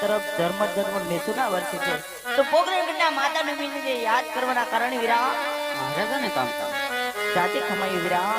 તરફ ધર્મ ધર્મ મેસુના વર્ષે છે. તો પોકરણગઢના માતાનું મિલને યાદ કરવાના કારણે વિરામ. મહારાજાને કામ કામ. જાતે ખમાયું વીરા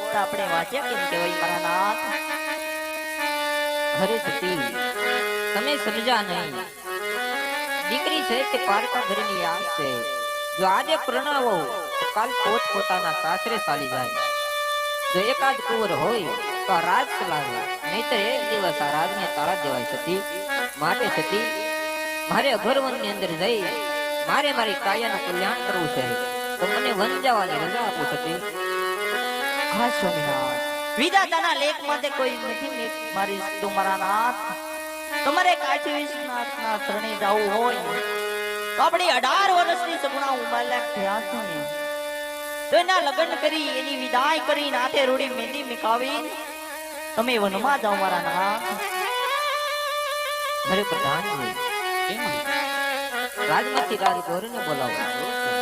તો આપણે વાંચ્યા કેમ મારા નાથ? અરે સતી, તમે સમજા નહીં. દીકરી છે તે પારકા ઘરની આસ છે. જો આજે પ્રણાવો કાલ પોત પોતાના સાસરે ચાલી જાય. જો એકાદ કુંવર હોય, તો રાજ ચલાવે. નહીતર એક દિવસ આ રાજને તાળા દેવાય સતી. માટે સતી, મારે અઘરવનની અંદર જઈ, મારે મારી કાયાનું કલ્યાણ કરવું છે. તો મને વન જવાની રજા આપો સતી. હા સ્વામિનાથ વિધાતાના લેખ માટે કોઈ નથી મારી તું મારા નાથ તમારે કાશી વિશ્વનાથના શરણે જવું હોય તો આપણી અઢાર વર્ષની સગુણા ઉંમરલાયક થયા છો ને. તો એના લગ્ન કરી, એની વિદાય કરી, નાથે રૂડી મેંદી મિકાવી. તમે વનમાં જાઓ મારા નાથ. અરે પ્રધાનજી રાજમાંથી રાજગોરને બોલાવો.